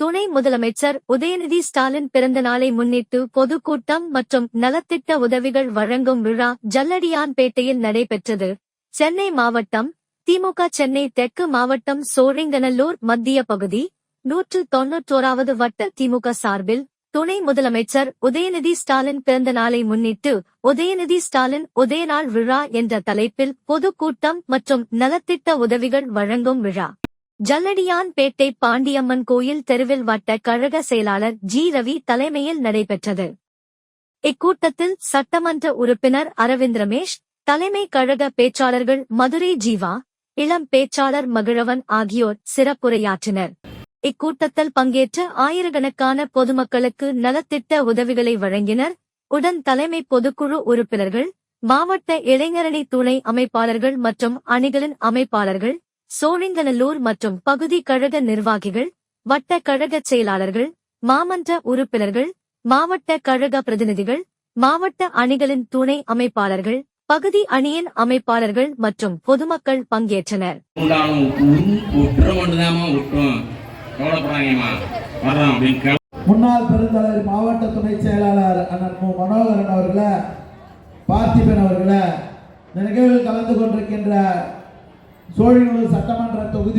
துணை முதலமைச்சர் உதயநிதி ஸ்டாலின் பிறந்த நாளை முன்னிட்டு பொதுக்கூட்டம் மற்றும் நலத்திட்ட உதவிகள் வழங்கும் விழா ஜல்லடியான்பேட்டையில் நடைபெற்றது. சென்னை மாவட்டம் திமுக சென்னை தெற்கு மாவட்டம் சோழிங்கநல்லூர் மத்திய பகுதி நூற்று தொன்னூற்றோராவது வட்ட திமுக சார்பில் துணை முதலமைச்சர் உதயநிதி ஸ்டாலின் பிறந்த நாளை முன்னிட்டு உதயநிதி ஸ்டாலின் உதயநாள் விழா என்ற தலைப்பில் பொதுக்கூட்டம் மற்றும் நலத்திட்ட உதவிகள் வழங்கும் விழா. ஜல்லடியான்பேட்டை பாண்டியம்மன் கோயில் தெருவில் வட்ட கழக செயலாளர் ஜி ரவி தலைமையில் நடைபெற்றது. இக்கூட்டத்தில் சட்டமன்ற உறுப்பினர் அரவிந்த் ரமேஷ் தலைமை கழக பேச்சாளர்கள் மதுரை ஜீவா இளம் பேச்சாளர் மகிழவன் ஆகியோர் சிறப்புரையாற்றினர். இக்கூட்டத்தில் பங்கேற்ற ஆயிரக்கணக்கான பொதுமக்களுக்கு நலத்திட்ட உதவிகளை வழங்கினர். உடன் தலைமை பொதுக்குழு உறுப்பினர்கள் மாவட்ட இளைஞரணி துணை அமைப்பாளர்கள் மற்றும் அணிகளின் அமைப்பாளர்கள் சோழிங்கநல்லூர் மற்றும் பகுதி கழக நிர்வாகிகள் வட்ட கழக செயலாளர்கள் மாமன்ற உறுப்பினர்கள் மாவட்ட கழக பிரதிநிதிகள் மாவட்ட அணிகளின் துணை அமைப்பாளர்கள் பகுதி அணியின் அமைப்பாளர்கள் மற்றும் பொதுமக்கள் பங்கேற்றனர். முன்னாள் பெருந்தலைவர் மாவட்ட துணை செயலாளர் அண்ணன் மனோகரன் அவர்களை பார்த்திபன் அவர்களை இந்த நிகழ்வில் கலந்து கொண்டிருக்கின்ற சோழிநல்லூர் சட்டமன்ற தொகுதி